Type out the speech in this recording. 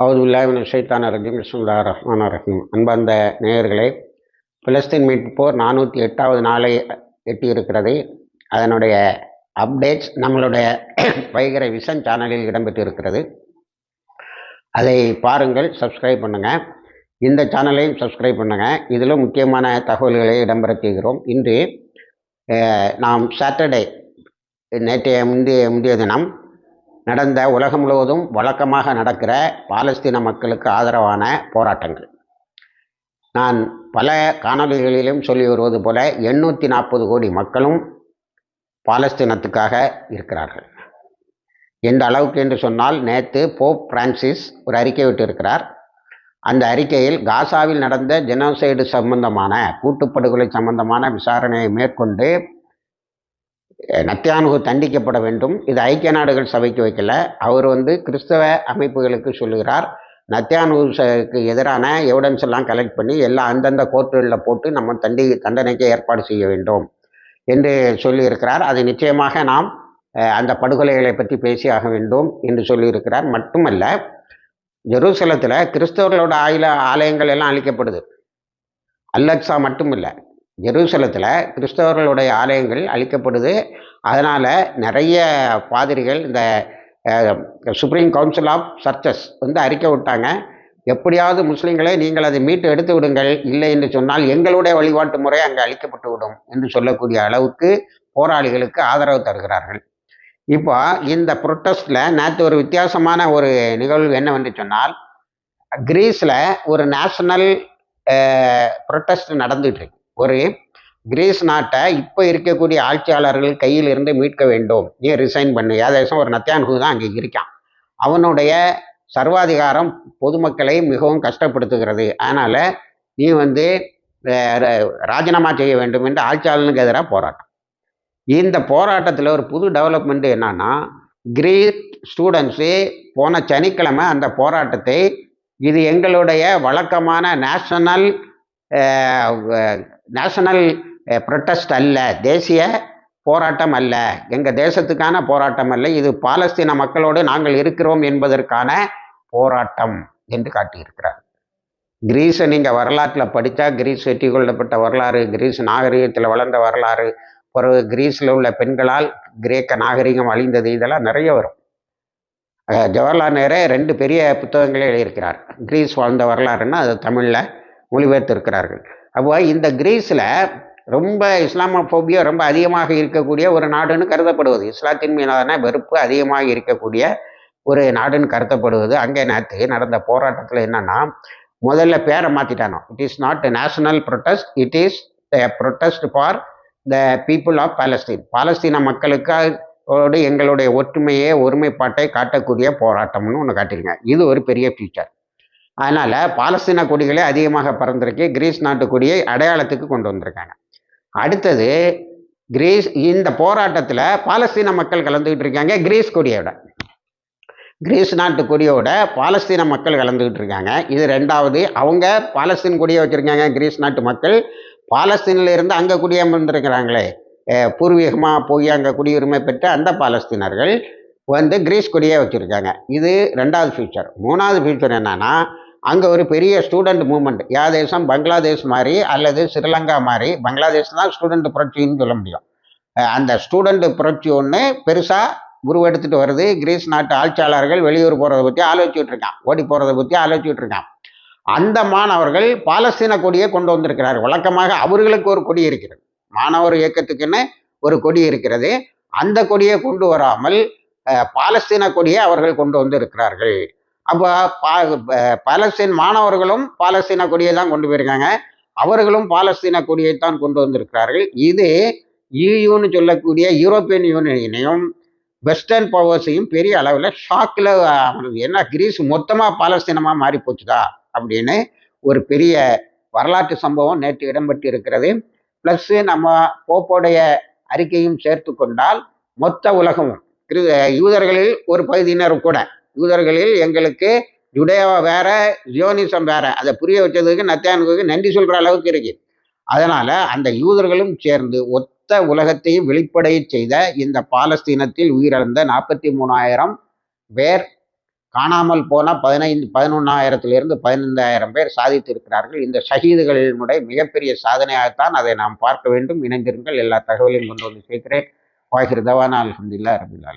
அவுதுல்லாவின் ஷைத்தான ரஜீம் பிஸ்முல்லா ரஹ்மான் ரஹீம். அன்பந்த நேயர்களே பிலஸ்தீன் மீட்பு போர் நானூற்றி எட்டாவது நாளை எட்டியிருக்கிறது அதனுடைய அப்டேட்ஸ் நம்மளுடைய வைகரை விஷன் சேனலில் இடம்பெற்று இருக்கிறது அதை பாருங்கள் சப்ஸ்கிரைப் பண்ணுங்கள் இந்த சேனலையும் சப்ஸ்கிரைப் பண்ணுங்கள் இதிலும் முக்கியமான தகவல்களை இடம்பெற செய்கிறோம். இன்று நாம் சாட்டர்டே நேற்றைய முந்தைய முந்தைய தினம் நடந்த உலகம் முழுவதும் வழக்கமாக நடக்கிற பாலஸ்தீன மக்களுக்கு ஆதரவான போராட்டங்கள். நான் பல காணொலிகளிலும் சொல்லி வருவது போல எண்ணூற்றி நாற்பது கோடி மக்களும் பாலஸ்தீனத்துக்காக இருக்கிறார்கள். எந்த அளவுக்கு என்று சொன்னால் நேற்று போப் பிரான்சிஸ் ஒரு அறிக்கை விட்டிருக்கிறார். அந்த அறிக்கையில் காசாவில் நடந்த ஜெனோசைடு சம்பந்தமான கூட்டுப்படுகொலை சம்பந்தமான விசாரணையை மேற்கொண்டு நத்தியானுகு தண்டிக்கப்பட வேண்டும். இது ஐக்கிய நாடுகள் சபைக்கு வைக்கல. அவர் வந்து கிறிஸ்தவ அமைப்புகளுக்கு சொல்லுகிறார். நத்தியானுகுக்கு எதிரான எவிடன்ஸ் எல்லாம் கலெக்ட் பண்ணி எல்லாம் அந்தந்த கோர்ட்டுகளில் போட்டு நம்ம தண்டி தண்டனைக்கு ஏற்பாடு செய்ய வேண்டும் என்று சொல்லியிருக்கிறார். அது நிச்சயமாக நாம் அந்த படுகொலைகளை பற்றி பேசியாக வேண்டும் என்று சொல்லியிருக்கிறார். மட்டுமல்ல ஜெருசலத்தில் கிறிஸ்தவர்களோட ஆயில ஆலயங்கள் எல்லாம் அழிக்கப்படுது. அல்லக்ஸா மட்டும் இல்லை ஜெருசலத்தில் கிறிஸ்தவர்களுடைய ஆலயங்கள் அழிக்கப்படுது. அதனால் நிறைய பாதிரிகள் இந்த சுப்ரீம் கவுன்சில் ஆஃப் சர்ச்சஸ் வந்து அறிக்கை விட்டாங்க. எப்படியாவது முஸ்லீம்களை நீங்கள் அதை மீட்டு எடுத்து விடுங்கள். இல்லை என்று சொன்னால் எங்களுடைய வழிபாட்டு முறை அங்கே அழிக்கப்பட்டு விடும் என்று சொல்லக்கூடிய அளவுக்கு போராளிகளுக்கு ஆதரவு தருகிறார்கள். இப்போ இந்த புரொட்டஸ்டில் நேற்று ஒரு வித்தியாசமான ஒரு நிகழ்வு என்னவென்று சொன்னால் கிரீஸில் ஒரு நேஷனல் புரொட்டஸ்ட் நடந்துட்டு இருக்கு. ஒரு கிரீஸ் நாட்டை இப்போ இருக்கக்கூடிய ஆட்சியாளர்கள் கையில் இருந்து மீட்க வேண்டும். நீ ரிசைன் பண்ணு? ஏதேசம் ஒரு நத்தியான்கு தான் அங்கே இருக்கான். அவனுடைய சர்வாதிகாரம் பொதுமக்களை மிகவும் கஷ்டப்படுத்துகிறது. அதனால் நீ வந்து ராஜினாமா செய்ய வேண்டும் என்று ஆட்சியாளனுக்கு எதிராக போராட்டம். இந்த போராட்டத்தில் ஒரு புது டெவலப்மெண்ட் என்னன்னா கிரீட் ஸ்டூடெண்ட்ஸு போன சனிக்கிழமை அந்த போராட்டத்தை இது எங்களுடைய வழக்கமான நேஷனல் நேஷனல் ப்ரொட்டஸ்ட் eh, அல்ல. தேசிய போராட்டம் அல்ல. எங்கள் தேசத்துக்கான போராட்டம் அல்ல. இது பாலஸ்தீன மக்களோடு நாங்கள் இருக்கிறோம் என்பதற்கான போராட்டம் என்று காட்டியிருக்கிறார். கிரீஸை நீங்கள் வரலாற்றில் படித்தா கிரீஸ் வெற்றி கொள்ளப்பட்ட வரலாறு கிரீஸ் நாகரிகத்தில் வளர்ந்த வரலாறு பிறகு கிரீஸில் உள்ள பெண்களால் கிரேக்க நாகரிகம் அழிந்தது இதெல்லாம் நிறைய வரும். ஜவஹர்லால் நேரு ரெண்டு பெரிய புத்தகங்களே எழுதியிருக்கிறார். கிரீஸ் வாழ்ந்த வரலாறுன்னா அது தமிழில் மொழிபெயர்த்திருக்கிறார்கள். அப்போ இந்த கிரீஸில் ரொம்ப இஸ்லாமோபியா ரொம்ப அதிகமாக இருக்கக்கூடிய ஒரு நாடுன்னு கருதப்படுவது. இஸ்லாத்தின் மீதான வெறுப்பு அதிகமாக இருக்கக்கூடிய ஒரு நாடுன்னு கருதப்படுவது. அங்கே நேற்று நடந்த போராட்டத்தில் என்னன்னா முதல்ல பேரை மாற்றிட்டானோ it is not national protest it is the protest for the people of Palestine பாலஸ்தீன மக்களுக்காக எங்களுடைய ஒற்றுமையை ஒருமைப்பாட்டை காட்டக்கூடிய போராட்டம்னு ஒன்று காட்டிருங்க இது ஒரு பெரிய ஃபியூச்சர் அதனால் பாலஸ்தீன கொடிகளே அதிகமாக பறந்திருக்கு கிரீஸ் நாட்டு கொடியை அடையாளத்துக்கு கொண்டு வந்திருக்காங்க. அடுத்தது கிரீஸ் இந்த போராட்டத்தில் பாலஸ்தீன மக்கள் கலந்துக்கிட்டு இருக்காங்க கிரீஸ் கொடியோட. கிரீஸ் நாட்டு கொடியோட பாலஸ்தீன மக்கள் கலந்துக்கிட்டு இருக்காங்க. இது ரெண்டாவது அவங்க பாலஸ்தீன் கொடியை வச்சுருக்காங்க கிரீஸ் நாட்டு மக்கள். பாலஸ்தீனில் இருந்து அங்கே குடியமர்ந்திருக்கிறாங்களே பூர்வீகமாக போய் அங்கே குடியுரிமை பெற்ற அந்த பாலஸ்தீனர்கள் வந்து கிரீஸ் கொடியே வச்சுருக்காங்க. இது ரெண்டாவது ஃபியூச்சர் மூணாவது ஃபியூச்சர் என்னன்னா அங்கே ஒரு பெரிய ஸ்டூடெண்ட் மூவ்மெண்ட் யா தேசம் பங்களாதேஷ் மாதிரி அல்லது ஸ்ரீலங்கா மாதிரி. பங்களாதேஷ் தான் ஸ்டூடெண்ட் புரட்சின்னு சொல்ல முடியும். அந்த ஸ்டூடெண்ட் புரட்சி ஒன்று பெருசாக உருவெடுத்துட்டு வருது. கிரீஸ் நாட்டு ஆட்சியாளர்கள் வெளியூர் போகிறத பற்றி ஆலோசிச்சுட்டு இருக்கான். ஓடி போகிறத பற்றி ஆலோசிச்சுட்டு இருக்கான். அந்த மாணவர்கள் பாலஸ்தீன கொடியை கொண்டு வந்திருக்கிறார். வழக்கமாக அவர்களுக்கு ஒரு கொடி இருக்கிறது. மாணவர் இயக்கத்துக்குன்னு ஒரு கொடி இருக்கிறது. அந்த கொடியை கொண்டு வராமல் பாலஸ்தீன கொடியை அவர்கள் கொண்டு வந்து இருக்கிறார்கள் அப்போ பா ப- பாலஸ்தீன் மாணவர்களும் பாலஸ்தீன கொடியை தான் கொண்டு போயிருக்காங்க. அவர்களும் பாலஸ்தீன கொடியை தான் கொண்டு வந்திருக்கிறார்கள். இது யூன்னு சொல்லக்கூடிய யூரோப்பியன் யூனியனையும் வெஸ்டர்ன் பவர்ஸையும் பெரிய அளவில் ஷாக்கில் என்ன கிரீஸ் மொத்தமாக பாலஸ்தீனமாக மாறி போச்சுதா அப்படின்னு ஒரு பெரிய வரலாற்று சம்பவம் நேற்று இடம்பெற்று இருக்கிறது ப்ளஸ்ஸு நம்ம போப்போடைய அறிக்கையும் சேர்த்து கொண்டால் மொத்த உலகமும் யூதர்களில் ஒரு பகுதியினர் கூட யூதர்களில் எங்களுக்கு ஜுடேவா வேற ஜியோனிசம் வேற. அதை புரிய வச்சதுக்கு நத்தியானுக்கு நன்றி சொல்கிற அளவுக்கு இருக்கு. அதனால் அந்த யூதர்களும் சேர்ந்து ஒத்த உலகத்தையும் வெளிப்படைய செய்த இந்த பாலஸ்தீனத்தில் உயிரிழந்த நாற்பத்தி மூணாயிரம் பேர் காணாமல் போன பதினைந்து பதினொன்றாயிரத்திலிருந்து பதினைந்தாயிரம் பேர் சாதித்திருக்கிறார்கள். இந்த ஷஹீதுகளினுடைய மிகப்பெரிய சாதனையாகத்தான் அதை நாம் பார்க்க வேண்டும். இணைந்திருங்கள். எல்லா தகவலையும் கொண்டு வந்து சேர்க்கிறேன். வாகிர் தவானா அலமதுல்லா ரபிலால்